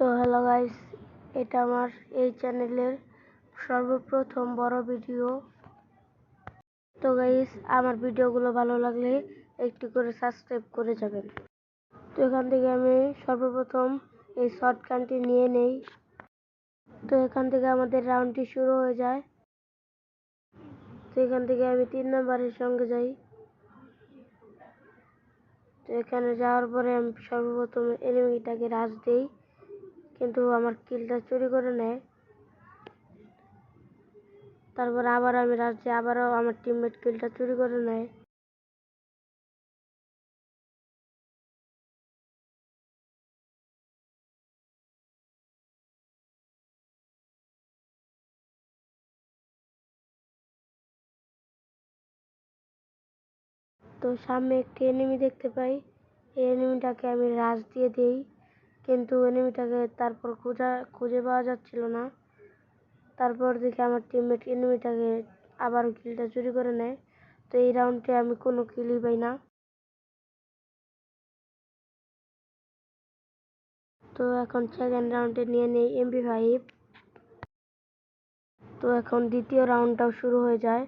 তো hello guys, এটা আমার এই চ্যানেলের সর্বপ্রথম বড় ভিডিও। তো গাইস, আমার ভিডিওগুলো ভালো লাগলে একটু করে সাবস্ক্রাইব করে যাবেন। তো এখান থেকে আমি সর্বপ্রথম এই শর্ট গানটি নিয়ে নেই। তো এখান থেকে আমাদের রাউন্ডটি শুরু হয়ে যায়। তো এখান থেকে আমি তিন নম্বরের সঙ্গে যাই। তো এখানে যাওয়ার পরে আমি সর্বপ্রথম এনিমিটাকে রাজ দিই। কিন্তু আমার কিলটা চুরি করে নেয়। তারপর আবার আমি রাজ্যে আবারও আমার টিমমেট কিলটা চুরি করে নেয়। তো সামনে একটি এনিমি দেখতে পাই। এই এনিমিটাকে আমি রাজ দিয়ে দিই। কিন্তু এনিমিটাকে তারপর খোঁজা, খুঁজে পাওয়া যাচ্ছিল না। তারপর দেখি আমার টিমমেট এনিমিটাকে আবার কিলটা চুরি করে নেয়। তো এই রাউন্ডে আমি কোনো কিলই পাই না। তো এখন সেকেন্ড রাউন্ডে নিয়ে নেই এমপি ফাইভ তো এখন দ্বিতীয় রাউন্ডটাও শুরু হয়ে যায়।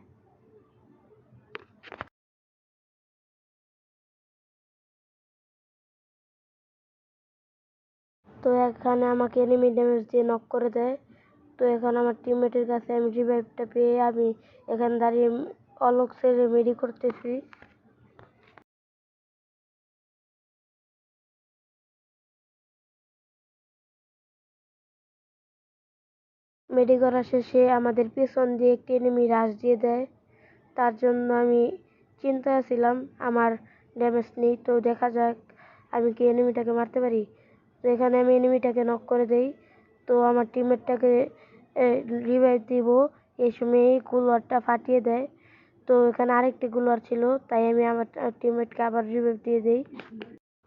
তো এখানে আমাকে এনিমি ড্যামেজ দিয়ে নক করে দেয়। তো এখন আমার টিমমেটের কাছে আমি রিভাইভটা পেয়ে আমি এখানে দাঁড়িয়ে অলোক সেরে মেডি করতেছি। মেডি করা শেষে আমাদের পেছন দিয়ে একটি এনিমি রাশ দিয়ে দেয়। তার জন্য আমি চিন্তায় ছিলাম, আমার ড্যামেজ নেই, তো দেখা যাক আমি কি এনিমিটাকে মারতে পারি। তো এখানে আমি এনিমিটাকে নক করে দেই। তো আমার টিমমেটটাকে রিভাইভ দিব। এই সময় এই কুলোয়ারটা ফাটিয়ে দেয়। তো এখানে আরেকটি কুলোয়ার ছিল, তাই আমি আমার টিমমেটকে আবার রিভাইভ দিয়ে দিই।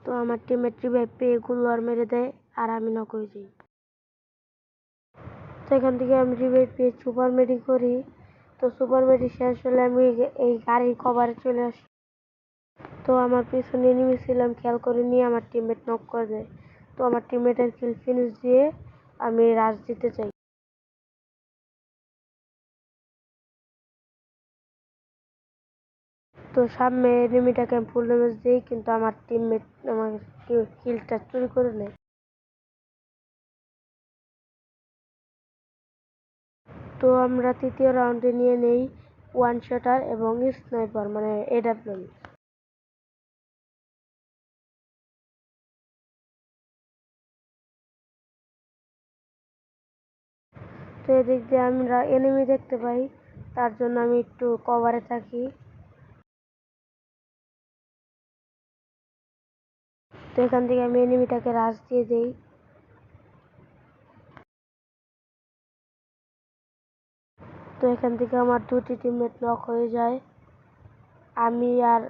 তো আমার টিমমেট রিভাইভ পেয়ে কুলোয়ার মেরে দেয়, আর আমি নক হয়ে যাই। তো এখান থেকে আমি রিভাইভ পেয়ে সুপার মেডি করি। তো সুপার মেডি শেষ হলে আমি এই গাড়ির কভারে চলে আসি। তো আমার পিছনে এনিমি ছিলাম, খেয়াল করে নিয়ে আমার টিমমেট নক করে দেয়। তো আমার টিমমেটের কিল ফিনিশ দিয়ে আমি রাশ দিতে চাই। তো সামনে এনিমিটাকে আমি ফুল ড্যামেজ দিই, কিন্তু আমার টিমমেট আমার কিলটা চুরি করে নেয়। তো আমরা তৃতীয় রাউন্ডে নিয়ে নেই ওয়ান শটার এবং স্নাইপার মানে এডাব্লিউ তো এদিক দিয়ে আমরা এনিমি দেখতে পাই, তার জন্য আমি একটু কভারে থাকি। তো এখান থেকে আমি এনিমিটাকে রাশ দিয়ে দিই। তো এখান থেকে আমার দুটি টিমমেট নক হয়ে যায়। আমি আর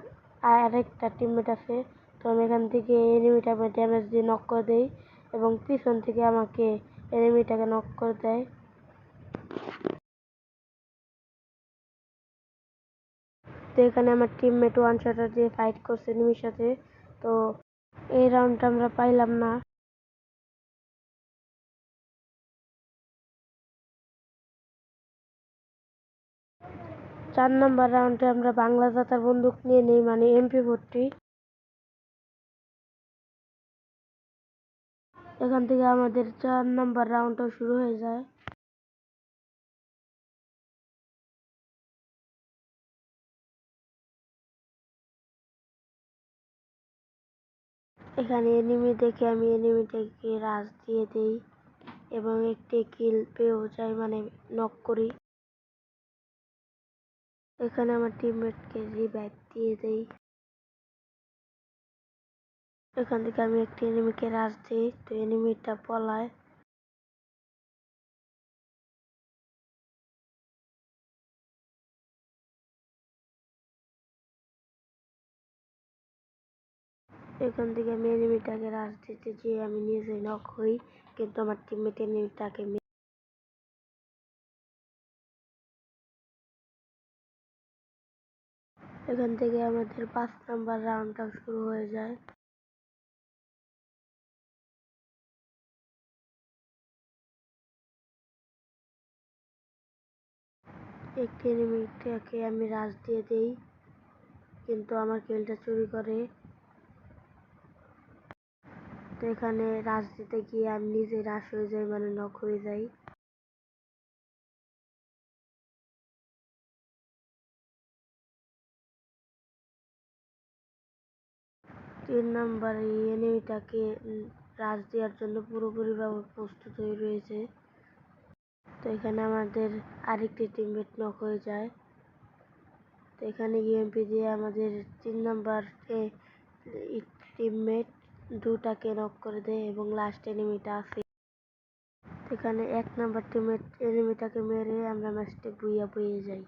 আরেকটা টিমমেট আছে, তো আমি এখান থেকে এনিমিটাকে ড্যামেজ দিয়ে নক করে দিই এবং পিছন থেকে আমাকে এনিমিটাকে নক করে দেয়। তো এখানে আমার টিমমেট ওয়ান শটার দিয়ে ফাইট করছে এনিমির সাথে, তো এই রাউন্ডটা আমরা পাইলাম না। চার নম্বর রাউন্ডে আমরা বাংলা জাতার বন্দুক নিয়ে নিই মানে এমপি ভর্তি। এখান থেকে আমাদের চার নম্বর রাউন্ডটা শুরু হয়ে যায়। এখানে এনিমি দেখে আমি এনিমিটাকে রাজ দিয়ে দিই এবং একটি কিল পেয়েও যাই মানে নক করি। এখানে আমার টিমমেটকে রিভাইভ দিয়ে দেই। এখান থেকে আমি একটি এনিমিকে রাজ দিই, তো এনিমিটা পলায়। এখান থেকে আমি এনিমিটাকে রাশ দিতে যেয়ে আমি নিজে নক হই, কিন্তু আমার টিমমেট এনিমিটাকে এখান থেকে আমাদের পাঁচ নাম্বার রাউন্ডটা শুরু হয়ে যায়। একটি এনিমিটাকে আমি রাশ দিয়ে দিই, কিন্তু আমার খেলটা চুরি করে। তো এখানে রাশ দিতে গিয়ে আমি নিজে রাশ হয়ে যাই মানে নক হয়ে যাই তিন নম্বর এনিমিটাকে রাশ দেওয়ার জন্য পুরোপুরিভাবে প্রস্তুত হয়ে রয়েছে। তো এখানে আমাদের আরেকটি টিমমেট নক হয়ে যায়। তো এখানে ইএমপি দিয়ে আমাদের তিন নম্বর টিমমেট দুটাকে নক করে দেয় এবং লাস্ট এনিমিটা আসে এখানে এক নাম্বার টিমের এনিমিটাকে মেরে আমরা ম্যাচটি বুইয়া বয়ে যাই।